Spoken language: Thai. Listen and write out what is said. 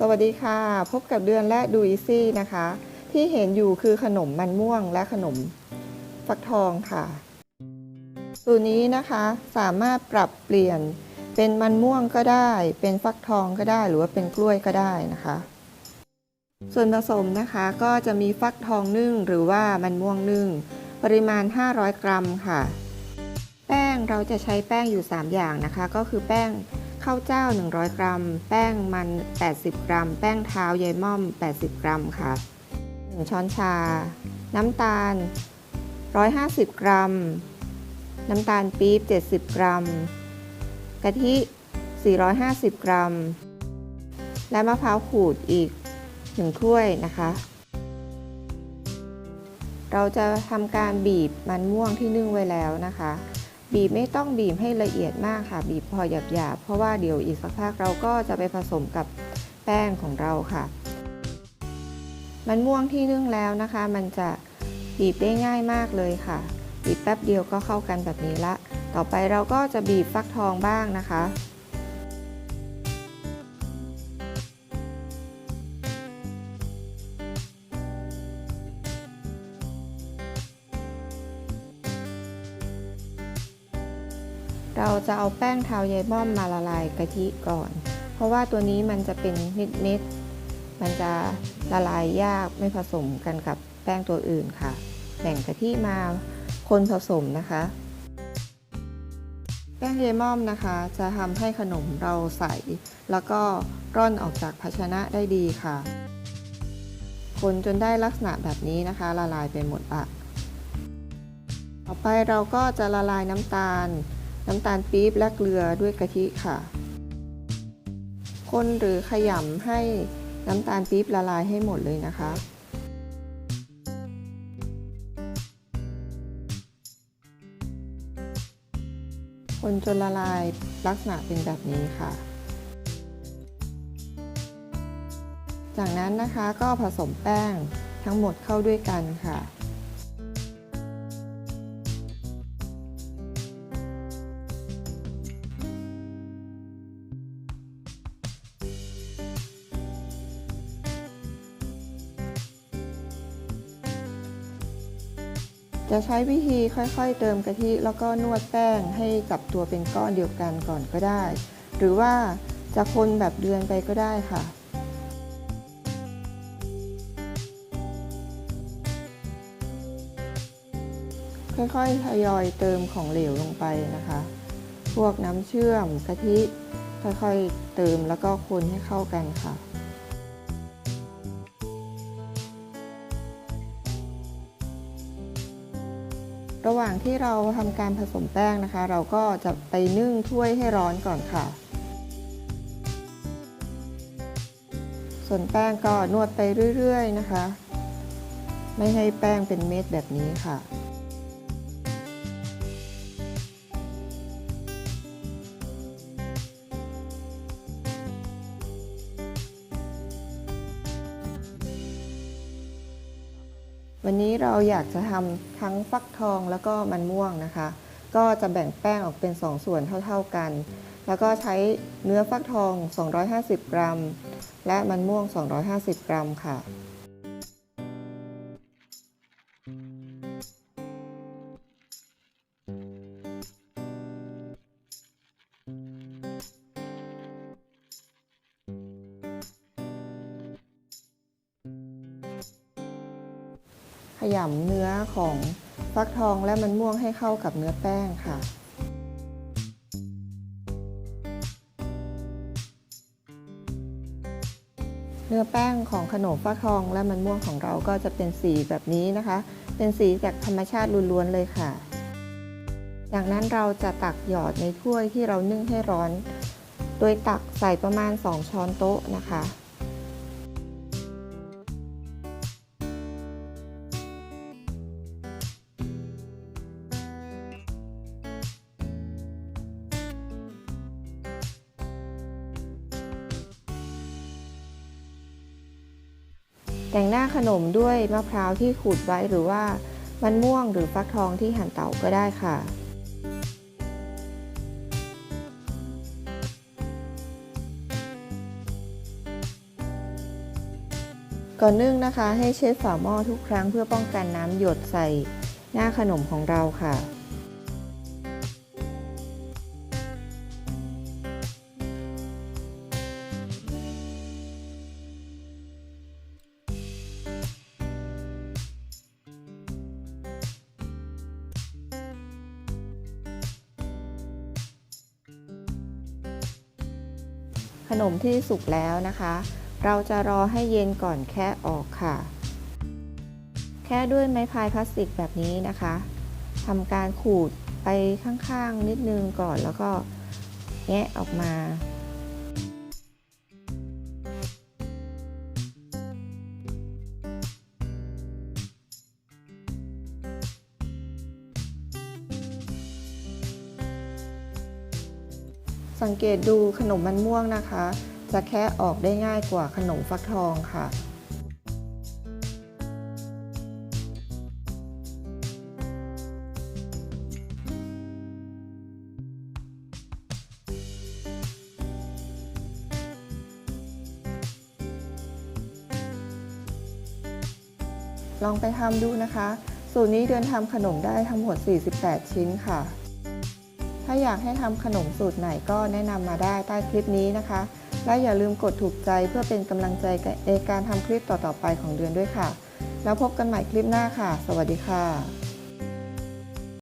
สวัสดีค่ะ พบกับเดือนและดูอีซี่นะคะ ที่เห็นอยู่คือขนมมันม่วงและขนมฟักทองค่ะ สูตรนี้นะคะสามารถปรับเปลี่ยนเป็นมันม่วงก็ได้ เป็นฟักทองก็ได้หรือว่าเป็นกล้วยก็ได้นะคะ ส่วนผสมนะคะก็จะมีฟักทองนึ่งหรือว่ามันม่วงนึ่ง ปริมาณ 500 กรัมค่ะ แป้งเราจะใช้แป้งอยู่ 3 อย่างนะคะ ก็คือแป้ง ข้าวเจ้า 100 กรัม แป้งมัน 80 กรัม แป้งเท้ายายม่อม 80 กรัมค่ะ 1 ช้อนชา น้ำตาล 150 กรัม น้ำตาลปี๊บ 70 กรัม กะทิ 450 กรัม และมะพร้าวขูดอีก 1 ถ้วยนะคะ เราจะทำการบีบมันม่วงที่นึ่งไว้แล้วนะคะ บีบไม่ต้องบีบให้ละเอียดมากค่ะ บีบพอหยาบๆเพราะว่าเดี๋ยวอีกสักพักเราก็จะไปผสมกับแป้งของเราค่ะ มันม่วงที่นึ่งแล้วนะคะ มันจะบีบได้ง่ายมากเลยค่ะ บีบแป๊บเดียวก็เข้ากันแบบนี้ละ ต่อไปเราก็จะบีบฟักทองบ้างนะคะ เราจะเอาแป้งเทายายม่อมมาละลายกะทิก่อน เพราะว่าตัวนี้มันจะเป็นเม็ดๆมันจะละลายยากไม่ผสมกันกับแป้งตัวอื่นค่ะแบ่งกะทิมาคนผสมนะคะ แป้งเยายม่อมนะคะ จะทำให้ขนมเราใส แล้วก็ร่อนออกจากภาชนะได้ดีค่ะ คนจนได้ลักษณะแบบนี้นะคะ ละลายไปหมดละต่อไปเราก็จะละลายน้ำตาล น้ำตาลปี๊บและเกลือด้วยกะทิค่ะ คนหรือขยำให้น้ำตาลปี๊บละลายให้หมดเลยนะคะ คนจนละลายลักษณะเป็นแบบนี้ค่ะ จากนั้นนะคะก็ผสมแป้งทั้งหมดเข้าด้วยกันค่ะ จะใช้วิธีค่อยๆ เติมกะทิแล้วก็นวดแป้งให้กับตัวเป็นก้อนเดียวกันก่อนก็ได้ หรือว่าจะคนแบบเดือนไปก็ได้ค่ะ ค่อยๆทยอยเติมของเหลวลงไปนะคะ พวกน้ำเชื่อมกะทิค่อยๆเติมแล้วก็คนให้เข้ากันค่ะ ระหว่างที่เราทำการผสมแป้งนะคะ เราก็จะไปนึ่งถ้วยให้ร้อนก่อนค่ะ ส่วนแป้งก็นวดไปเรื่อย ๆ นะคะ ไม่ให้แป้งเป็นเม็ดแบบนี้ค่ะ วันนี้เราอยากจะทำทั้งฟักทองแล้วก็มันม่วงนะคะ ก็จะแบ่งแป้งออกเป็น 2 ส่วนเท่า ๆกัน แล้วก็ใช้เนื้อฟักทอง 250 กรัม และมันม่วง 250 กรัมค่ะ ยำเนื้อของฟักทองและมันม่วงให้เข้ากับเนื้อแป้งค่ะ เนื้อแป้งของขนมฟักทองและมันม่วงของเราก็จะเป็นสีแบบนี้นะคะ เป็นสีจากธรรมชาติล้วนๆเลยค่ะ จากนั้นเราจะตักหยอดในถ้วยที่เรานึ่งให้ร้อน โดยตักใส่ประมาณ 2 ช้อนโต๊ะนะคะ แต่งหน้าขนมด้วยมะพร้าวที่ขูดไว้หรือว่ามันม่วงหรือฟักทองที่หั่นเตาก็ได้ค่ะก่อนนึ่งนะคะให้เช็ดฝาหม้อทุกครั้งเพื่อป้องกันน้ำหยดใส่หน้าขนมของเราค่ะ ขนมที่สุกแล้วนะคะ เราจะรอให้เย็นก่อนแค่ออกค่ะ แค่ด้วยไม้พายพลาสติกแบบนี้นะคะทำการขูดไปข้างๆนิดนึงก่อนแล้วก็แงะออกมา สังเกตดูขนมมันม่วงนะคะ จะแค่ออกได้ง่ายกว่าขนมฟักทองค่ะลองไปทำดูนะคะ สูตรนี้เดือนทำขนมได้ทั้งหมด 48 ชิ้นค่ะ ถ้าอยากให้ทำขนมสูตรไหนก็แนะนำมาได้ใต้คลิปนี้นะคะ และอย่าลืมกดถูกใจเพื่อเป็นกำลังใจในการทำคลิปต่อๆไปของเดือนด้วยค่ะ แล้วพบกันใหม่คลิปหน้าค่ะ สวัสดีค่ะ